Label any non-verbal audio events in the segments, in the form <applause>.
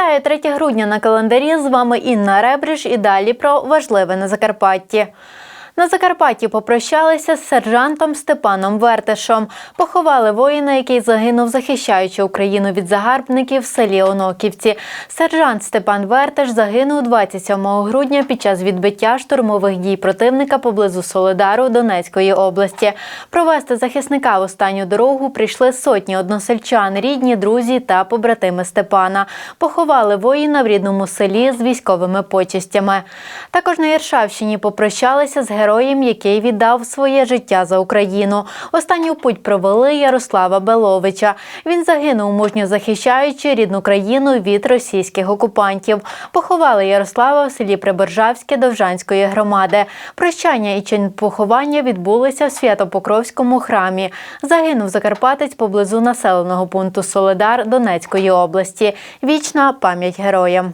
Вітаю 3 грудня на календарі. З вами Інна Ребриш і далі про важливе на Закарпатті. На Закарпатті попрощалися з сержантом Степаном Вертешом. Поховали воїна, який загинув, захищаючи Україну від загарбників в селі Оноківці. Сержант Степан Вертеш загинув 27 грудня під час відбиття штурмових дій противника поблизу Солидару Донецької області. Провести захисника в останню дорогу прийшли сотні односельчан, рідні, друзі та побратими Степана. Поховали воїна в рідному селі з військовими почестями. Також на Іршавщині попрощалися з героєм, який віддав своє життя за Україну. Останню путь провели Ярослава Беловича. Він загинув, мужньо захищаючи рідну країну від російських окупантів. Поховали Ярослава в селі Приборжавське Довжанської громади. Прощання і чин поховання відбулися в Свято-Покровському храмі. Загинув Закарпатець поблизу населеного пункту Солидар Донецької області. Вічна пам'ять героям.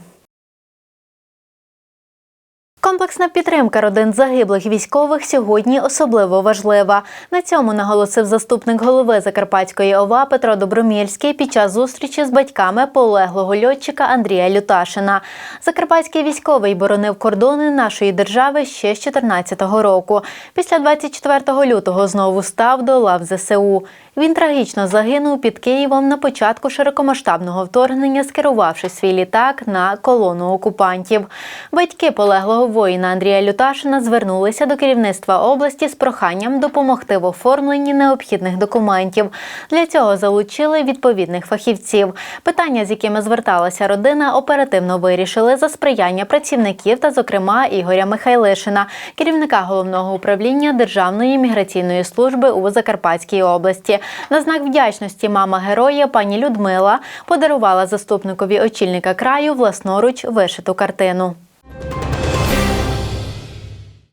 Комплексна підтримка родин загиблих військових сьогодні особливо важлива. На цьому наголосив заступник голови Закарпатської ОВА Петро Добромільський під час зустрічі з батьками полеглого льотчика Андрія Люташина. Закарпатський військовий боронив кордони нашої держави ще з 2014 року. Після 24 лютого знову став до лав ЗСУ. Він трагічно загинув під Києвом на початку широкомасштабного вторгнення, скерувавши свій літак на колону окупантів. Батьки полеглого воїна Андрія Люташина звернулися до керівництва області з проханням допомогти в оформленні необхідних документів. Для цього залучили відповідних фахівців. Питання, з якими зверталася родина, оперативно вирішили за сприяння працівників та, зокрема, Ігоря Михайлишина, керівника головного управління Державної міграційної служби у Закарпатській області. На знак вдячності мама героя пані Людмила подарувала заступникові очільника краю власноруч вишиту картину.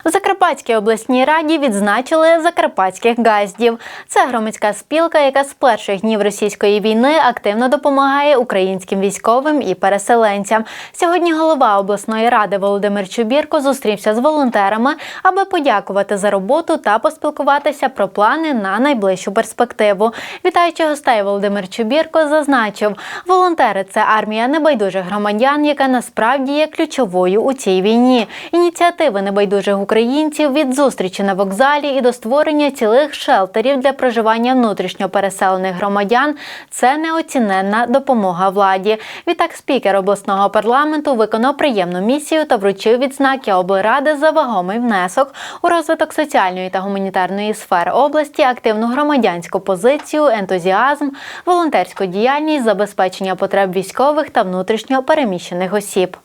В Закарпатській обласній раді відзначили закарпатських газдів. Це громадська спілка, яка з перших днів російської війни активно допомагає українським військовим і переселенцям. Сьогодні голова обласної ради Володимир Чубірко зустрівся з волонтерами, аби подякувати за роботу та поспілкуватися про плани на найближчу перспективу. Вітаючи гостей, Володимир Чубірко зазначив, волонтери це армія небайдужих громадян, яка насправді є ключовою у цій війні. Ініціативи небайдужих українців від зустрічі на вокзалі і до створення цілих шелтерів для проживання внутрішньо переселених громадян це неоціненна допомога владі. Відтак спікер обласного парламенту виконав приємну місію та вручив відзнаки облради за вагомий внесок у розвиток соціальної та гуманітарної сфер області, активну громадянську позицію, ентузіазм, волонтерську діяльність, забезпечення потреб військових та внутрішньо переміщених осіб.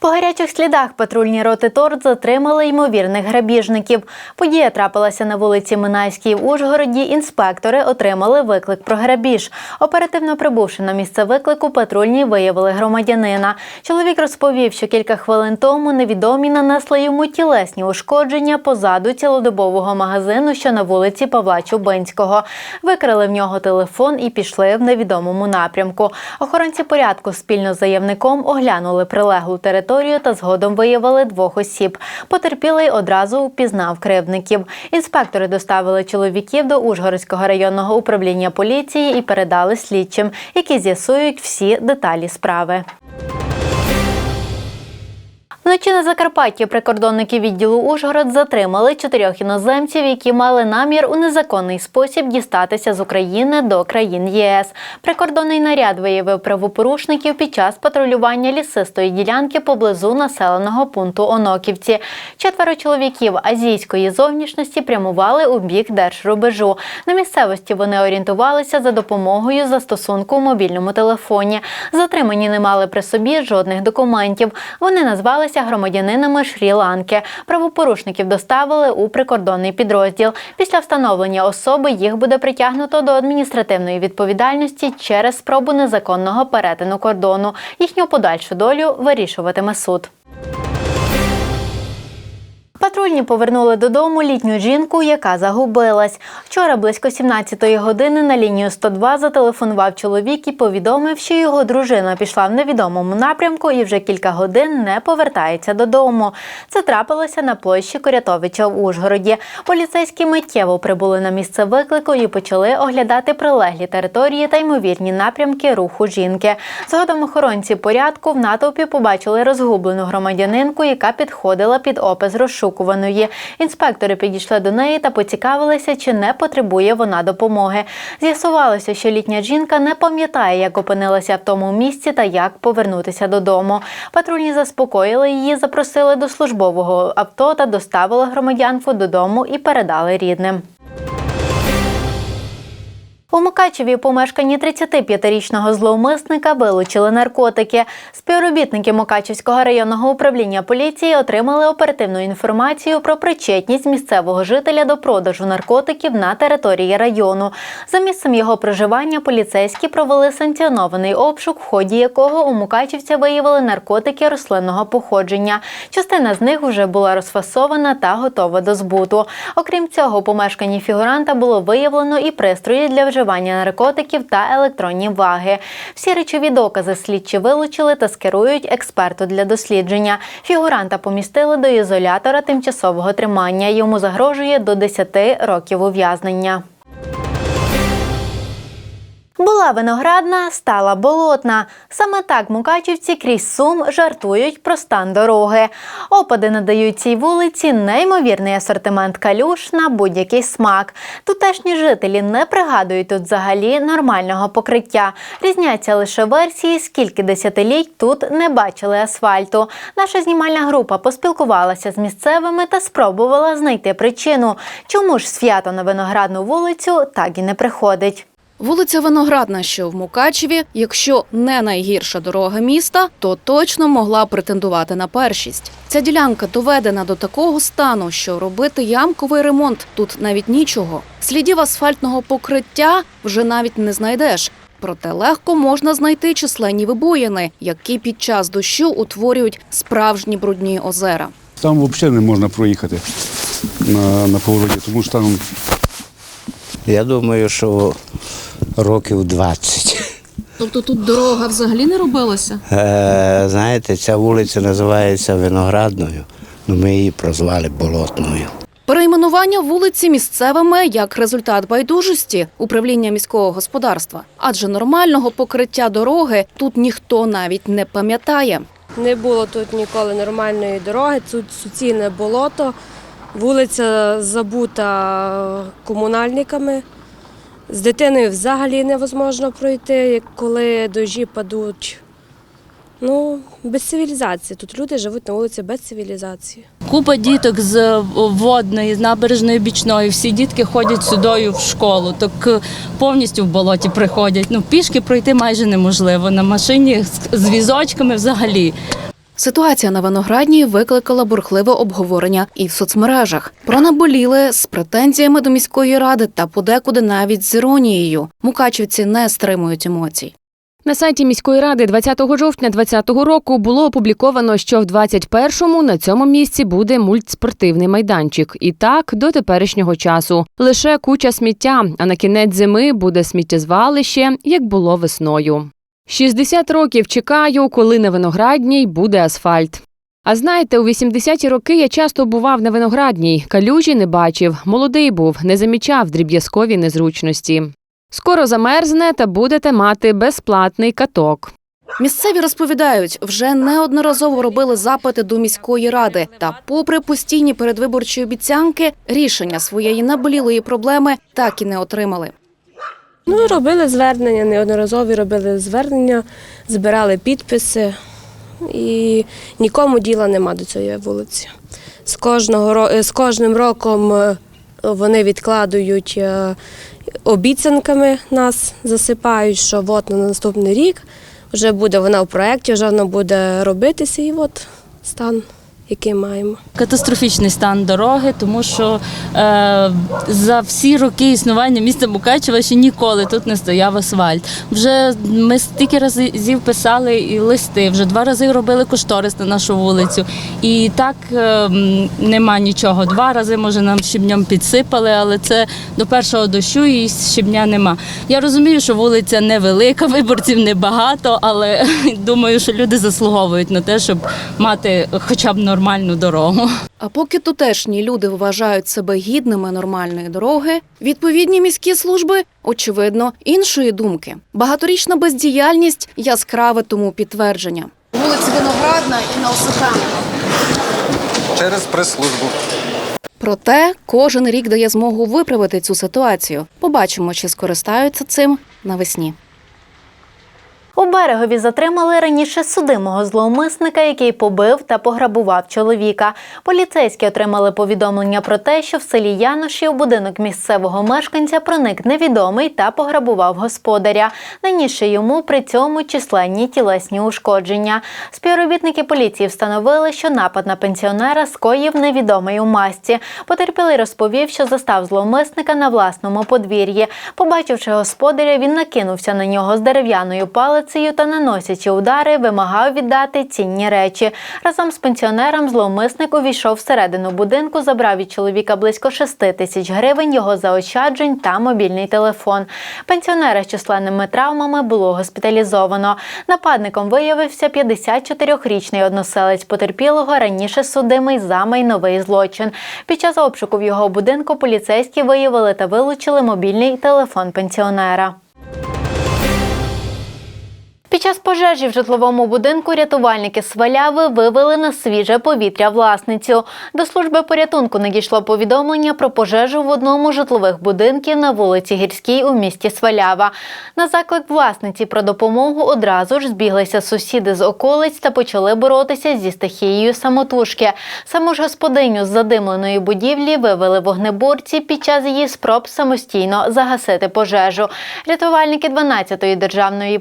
По гарячих слідах патрульні роти торт затримали ймовірних грабіжників. Подія трапилася на вулиці Минайській в Ужгороді. Інспектори отримали виклик про грабіж. Оперативно прибувши на місце виклику, патрульні виявили громадянина. Чоловік розповів, що кілька хвилин тому невідомі нанесли йому тілесні ушкодження позаду цілодобового магазину, що на вулиці Павла Чубинського. Викрили в нього телефон і пішли в невідомому напрямку. Охоронці порядку спільно з заявником оглянули прилеглу територію та згодом виявили двох осіб. Потерпілий одразу впізнав кривдників. Інспектори доставили чоловіків до Ужгородського районного управління поліції і передали слідчим, які з'ясують всі деталі справи. Вночі на Закарпатті прикордонники відділу Ужгород затримали чотирьох іноземців, які мали намір у незаконний спосіб дістатися з України до країн ЄС. Прикордонний наряд виявив правопорушників під час патрулювання лісистої ділянки поблизу населеного пункту Оноківці. Четверо чоловіків азійської зовнішності прямували у бік держрубежу. На місцевості вони орієнтувалися за допомогою застосунку у мобільному телефоні. Затримані не мали при собі жодних документів. Вони назвалися громадянинами Шрі-Ланки. Правопорушників доставили у прикордонний підрозділ. Після встановлення особи їх буде притягнуто до адміністративної відповідальності через спробу незаконного перетину кордону. Їхню подальшу долю вирішуватиме суд. Патрульні повернули додому літню жінку, яка загубилась. Вчора близько 17-ї години на лінію 102 зателефонував чоловік і повідомив, що його дружина пішла в невідомому напрямку і вже кілька годин не повертається додому. Це трапилося на площі Корятовича в Ужгороді. Поліцейські миттєво прибули на місце виклику і почали оглядати прилеглі території та ймовірні напрямки руху жінки. Згодом охоронці порядку в натовпі побачили розгублену громадянинку, яка підходила під опис розшукуваної. Інспектори підійшли до неї та поцікавилися, чи не потребує вона допомоги. З'ясувалося, що літня жінка не пам'ятає, як опинилася в тому місці та як повернутися додому. Патрульні заспокоїли її, запросили до службового авто та доставили громадянку додому і передали рідним. У Мукачеві помешканні 35-річного зловмисника вилучили наркотики. Співробітники Мукачевського районного управління поліції отримали оперативну інформацію про причетність місцевого жителя до продажу наркотиків на території району. За місцем його проживання поліцейські провели санкціонований обшук, в ході якого у Мукачівця виявили наркотики рослинного походження. Частина з них вже була розфасована та готова до збуту. Окрім цього, у помешканні фігуранта було виявлено і пристрої для вживання наркотиків та електронні ваги. Всі речові докази слідчі вилучили та скерують експерту для дослідження. Фігуранта помістили до ізолятора тимчасового тримання. Йому загрожує до 10 років ув'язнення. Була виноградна, стала болотна. Саме так мукачівці крізь сум жартують про стан дороги. Опади надають цій вулиці неймовірний асортимент калюш на будь-який смак. Тутешні жителі не пригадують тут взагалі нормального покриття. Різняться лише версії, скільки десятиліть тут не бачили асфальту. Наша знімальна група поспілкувалася з місцевими та спробувала знайти причину, чому ж свято на виноградну вулицю так і не приходить. Вулиця Виноградна, що в Мукачеві, якщо не найгірша дорога міста, то точно могла претендувати на першість. Ця ділянка доведена до такого стану, що робити ямковий ремонт тут навіть нічого. Слідів асфальтного покриття вже навіть не знайдеш. Проте легко можна знайти численні вибоїни, які під час дощу утворюють справжні брудні озера. Там взагалі не можна проїхати на, на повороті, тому що там Я думаю, що років 20. Тобто тут дорога взагалі не робилася? Е, знаєте, ця вулиця називається Виноградною, але ми її прозвали Болотною. Перейменування вулиці місцевими як результат байдужості управління міського господарства, адже нормального покриття дороги тут ніхто навіть не пам'ятає. Не було тут ніколи нормальної дороги, тут суцільне болото, вулиця забута комунальниками. З дитиною взагалі невозможно пройти, коли дощі падуть. Ну, без цивілізації. Тут люди живуть на вулиці без цивілізації. Купа діток з водної, з набережної бічної. Всі дітки ходять сюди в школу. Так е, повністю в болоті приходять. Ну пішки пройти майже неможливо. На машині з візочками взагалі. Ситуація на виноградній викликала бурхливе обговорення і в соцмережах. Про наболіли з претензіями до міської ради та подекуди навіть з іронією. Мукачівці не стримують емоцій. На сайті міської ради 20 жовтня 2020 року було опубліковано, що в 21-му на цьому місці буде мультспортивний майданчик. І так до теперішнього часу. Лише куча сміття, а на кінець зими буде сміттєзвалище, як було весною. 60 років чекаю, коли на виноградній буде асфальт. А знаєте, у 80-ті роки я часто бував на виноградній, калюжі не бачив, молодий був, не замічав дріб'язкові незручності. Скоро замерзне та будете мати безплатний каток. Місцеві розповідають, вже неодноразово робили запити до міської ради. Та, попри постійні передвиборчі обіцянки, рішення своєї наболілої проблеми так і не отримали. Ну, робили звернення, неодноразові робили звернення, збирали підписи і нікому діла нема до цієї вулиці. З, кожного, з кожним роком е, вони відкладують е, обіцянками нас, засипають, що от на наступний рік вже буде вона в проєкті, вже вона буде робитися і от стан який маємо. Катастрофічний стан дороги, тому що е, за всі роки існування міста Мукачева ще ніколи тут не стояв асфальт. Вже ми стільки разів писали і листи, вже два рази робили кошторис на нашу вулицю. І так е, нема нічого. Два рази, може, нам щебнем підсипали, але це до першого дощу і щебня нема. Я розумію, що вулиця невелика, <laughs> виборців небагато, але <laughs> думаю, що люди заслуговують на те, щоб мати хоча б нормальну дорогу. А поки тутешні люди вважають себе гідними нормальної дороги, відповідні міські служби, очевидно, іншої думки. Багаторічна бездіяльність яскраве тому підтвердження. Вулиці Виноградна і Наусика. через прес-службу. Проте кожен рік дає змогу виправити цю ситуацію. Побачимо, чи скористаються цим навесні. Берегові затримали раніше судимого зловмисника, який побив та пограбував чоловіка. Поліцейські отримали повідомлення про те, що в селі Яноші у будинок місцевого мешканця проник невідомий та пограбував господаря. Наніше йому при цьому численні тілесні ушкодження. Співробітники поліції встановили, що напад на пенсіонера скоїв невідомий у масці. Потерпілий розповів, що застав зловмисника на власному подвір'ї. Побачивши господаря, він накинувся на нього з дерев'яною палицею та, наносячи удари, вимагав віддати цінні речі. Разом з пенсіонером зловмисник увійшов всередину будинку, забрав від чоловіка близько 6 тисяч гривень, його заощаджень та мобільний телефон. Пенсіонера з численними травмами було госпіталізовано. Нападником виявився 54-річний односелець потерпілого, раніше судимий за майновий злочин. Під час обшуку в його будинку поліцейські виявили та вилучили мобільний телефон пенсіонера. Під час пожежі в житловому будинку рятувальники Сваляви вивели на свіже повітря власницю. До служби порятунку надійшло повідомлення про пожежу в одному з житлових будинків на вулиці Гірській у місті Свалява. На заклик власниці про допомогу одразу ж збіглися сусіди з околиць та почали боротися зі стихією самотужки. Саму ж господиню з задимленої будівлі вивели вогнеборці під час її спроб самостійно загасити пожежу. Рятувальники 12-ї державної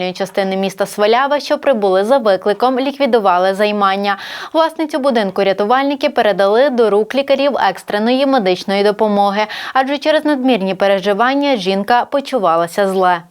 пожежно-рятувальної частини міста Свалява, що прибули за викликом, ліквідували займання. Власницю будинку рятувальники передали до рук лікарів екстреної медичної допомоги, адже через надмірні переживання жінка почувалася зле.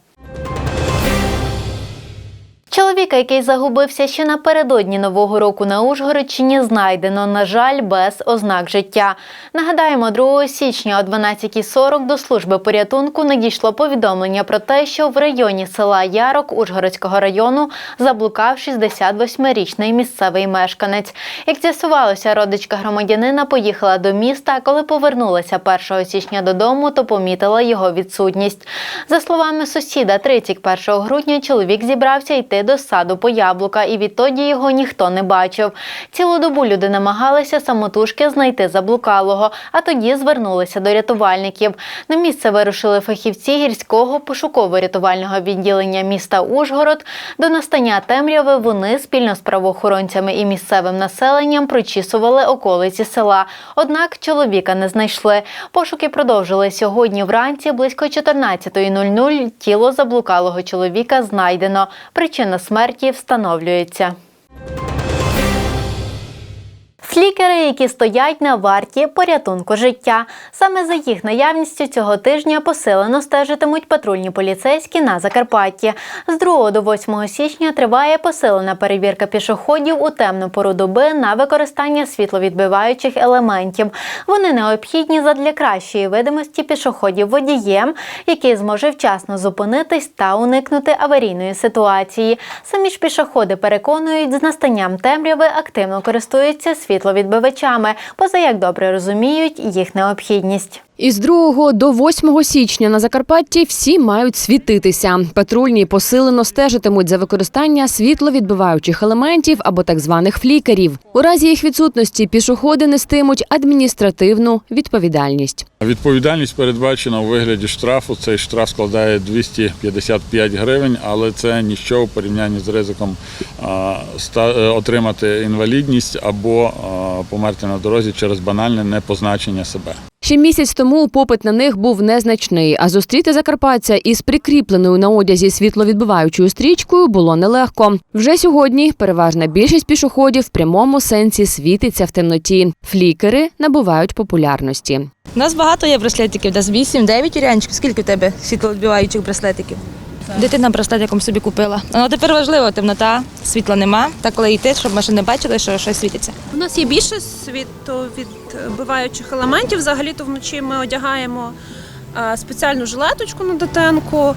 Чоловіка, який загубився ще напередодні нового року на Ужгородщині, знайдено, на жаль, без ознак життя. Нагадаємо, 2 січня о 12.40 до служби порятунку надійшло повідомлення про те, що в районі села Ярок Ужгородського району заблукав 68-річний місцевий мешканець. Як з'ясувалося, родичка громадянина поїхала до міста, а коли повернулася 1 січня додому, то помітила його відсутність. За словами сусіда, 31 грудня чоловік зібрався йти до саду по яблука, і відтоді його ніхто не бачив. Цілу добу люди намагалися самотужки знайти заблукалого, а тоді звернулися до рятувальників. На місце вирушили фахівці гірського пошуково-рятувального відділення міста Ужгород. До настання темряви вони спільно з правоохоронцями і місцевим населенням прочісували околиці села. Однак чоловіка не знайшли. Пошуки продовжили сьогодні вранці. Близько 14.00 тіло заблукалого чоловіка знайдено. Причина смерті встановлюється. Флікери, які стоять на варті порятунку життя. Саме за їх наявністю цього тижня посилено стежитимуть патрульні поліцейські на Закарпатті. З 2 до 8 січня триває посилена перевірка пішоходів у темну пору доби на використання світловідбиваючих елементів. Вони необхідні задля кращої видимості пішоходів водієм, який зможе вчасно зупинитись та уникнути аварійної ситуації. Самі ж пішоходи переконують, з настанням темряви активно користуються світловідбивачами, поза як добре розуміють їх необхідність. Із 2 до 8 січня на Закарпатті всі мають світитися. Патрульні посилено стежитимуть за використання світловідбиваючих елементів або так званих флікерів. У разі їх відсутності пішоходи нестимуть адміністративну відповідальність. Відповідальність передбачена у вигляді штрафу. Цей штраф складає 255 гривень, але це ніщо у порівнянні з ризиком е, отримати інвалідність або померти на дорозі через банальне непозначення себе. Ще місяць тому попит на них був незначний, а зустріти закарпатця із прикріпленою на одязі світловідбиваючою стрічкою було нелегко. Вже сьогодні переважна більшість пішоходів в прямому сенсі світиться в темноті. Флікери набувають популярності. У нас багато є браслетиків, десь 8-9 Юрянчик. Скільки в тебе світловідбиваючих браслетиків? Дитина браслетиком собі купила. Ну тепер важливо, темнота, світла нема. Так коли йти, щоб машини бачили, що щось світиться. У нас є більше світовідбиваючих елементів. Взагалі-то вночі ми одягаємо е, спеціальну жилеточку на дитинку.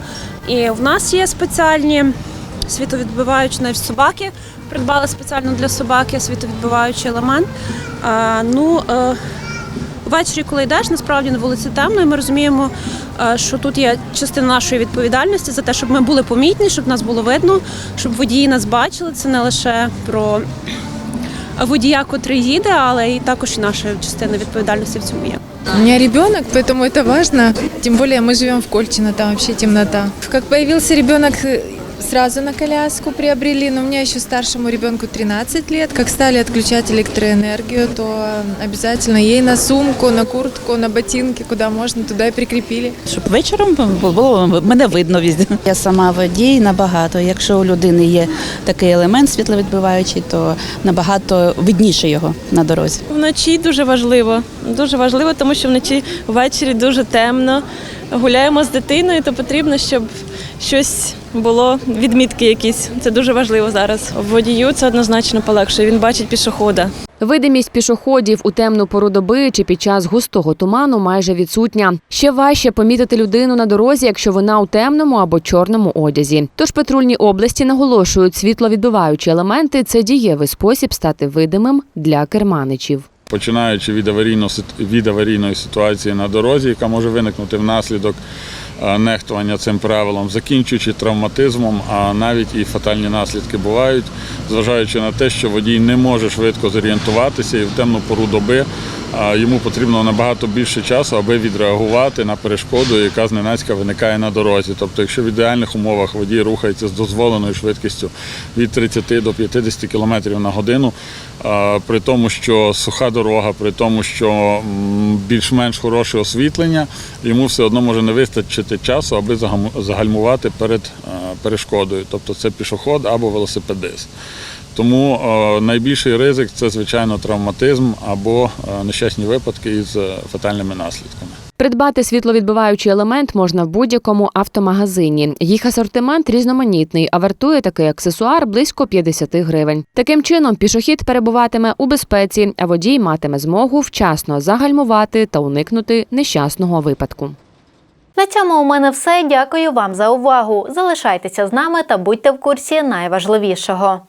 І в нас є спеціальні світовідбиваючі навіть собаки. Придбали спеціально для собаки світовідбиваючий елемент. Е, Ну, е, Ввечері, коли йдеш, насправді на вулиці темно, і ми розуміємо, е, що тут є частина нашої відповідальності за те, щоб ми були помітні, щоб нас було видно, щоб водії нас бачили. Це не лише про водія, котрий їде, але і також і наша частина відповідальності в цьому є. У меня ребенок, поэтому это важно. Тем более мы живем в Кольчино, там вообще темнота. Как появился ребенок, э, сразу на коляску приобрели, но у меня еще старшему ребенку 13 лет. Как стали отключать электроэнергию, то э, обязательно ей на сумку, на куртку, на ботинки, куда можно, туда и прикрепили. Щоб вечором було мене видно візде. Я сама водій набагато. Якщо у людини є такий елемент світловідбиваючий, то набагато видніше його на дорозі. Вночі дуже важливо. Дуже важливо, тому що вночі ввечері дуже темно. Гуляємо з дитиною, то потрібно, щоб щось було, відмітки якісь. Це дуже важливо зараз. Водію це однозначно полегшує. Він бачить пішохода. Видимість пішоходів у темну пору доби чи під час густого туману майже відсутня. Ще важче помітити людину на дорозі, якщо вона у темному або чорному одязі. Тож патрульні області наголошують, світловідбиваючі елементи це дієвий спосіб стати видимим для керманичів. починаючи від аварійно від аварійної ситуації на дорозі, яка може виникнути внаслідок нехтування цим правилом, закінчуючи травматизмом, а навіть і фатальні наслідки бувають, зважаючи на те, що водій не може швидко зорієнтуватися і в темну пору доби йому потрібно набагато більше часу, аби відреагувати на перешкоду, яка зненацька виникає на дорозі. Тобто, якщо в ідеальних умовах водій рухається з дозволеною швидкістю від 30 до 50 км на годину, при тому, що суха дорога, при тому, що більш-менш хороше освітлення, йому все одно може не вистачити часу, аби загальмувати перед е, перешкодою. Тобто це пішоход або велосипедист. Тому е, найбільший ризик це звичайно травматизм або е, нещасні випадки із фатальними наслідками. Придбати світловідбиваючий елемент можна в будь-якому автомагазині. Їх асортимент різноманітний, а вартує такий аксесуар близько 50 гривень. Таким чином, пішохід перебуватиме у безпеці, а водій матиме змогу вчасно загальмувати та уникнути нещасного випадку. На цьому у мене все. Дякую вам за увагу. Залишайтеся з нами та будьте в курсі найважливішого.